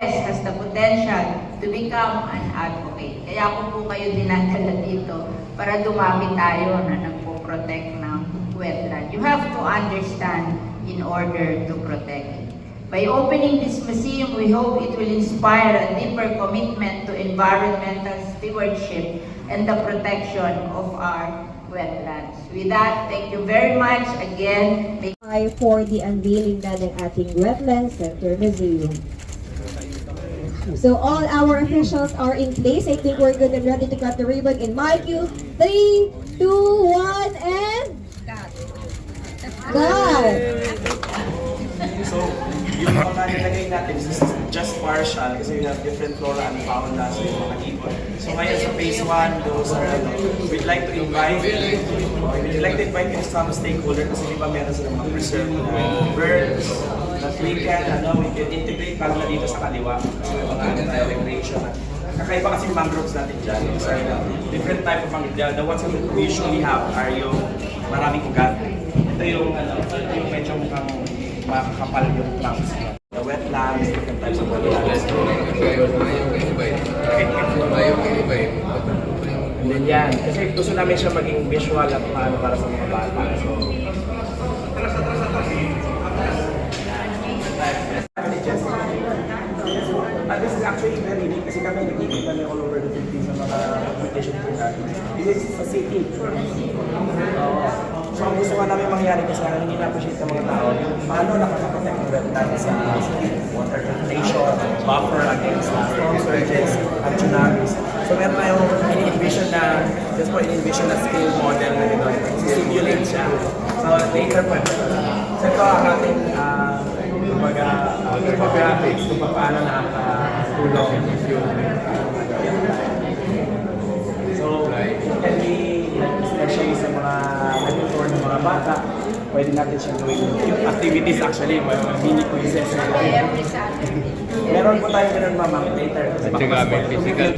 has the potential to become an advocate. Kaya ko po kayo dinadala dito para dumami tayo na nagpo-protect ng wetland. You have to understand in order to protect it. By opening this museum, we hope it will inspire a deeper commitment to environmental stewardship and the protection of our wetlands. With that, thank you very much again. Ay for the unveiling na ng ating Wetland Center Museum. So all our officials are in place. I think we're good and ready to cut the ribbon in my cue. Three, two, one, and God! So, yung mga nilagay natin, this is just partial kasi we have different flora and fauna sa mga ibon. So ngayon sa phase 1, those are, ano, we'd like to invite, we'd like to invite yung some stakeholder kasi di ba meron silang mga preserved na birds that we can, ano, we can kaliwa kasi may mga ano tayo, recreation kakaiba kasi yung mangroves natin dyan. So, different type of mangrove. The, ones that we usually have are yung maraming ugat. Ito yung, ano, yung medyo mukhang makakapal yung niya. The wetlands, different types of wetlands. And then yan, kasi gusto namin siya maging visual at paano para sa mga bata. So, Uh, this is actually very unique kasi kami nag-ibig kami all over the Philippines sa mga competition po natin. This is sa city. So ang gusto nga namin mangyari kasi ang hindi na-appreciate ng mga tao, paano nakakaprotect ng wetland sa water filtration, buffer against storm surges, and tsunamis. So meron tayong ini-envision na, just po ini-envision na scale model na gano'n, simulate siya. So later po, so ito ang ating uh, kumbaga, uh, graphics kung paano nakakatulong yung So, can be, especially sa mga nag-tour ng mga bata, pwede natin siya gawin yung activities actually, mga mini quizzes. Meron po tayo ganun mamang later. Pagkagamit mas- physical.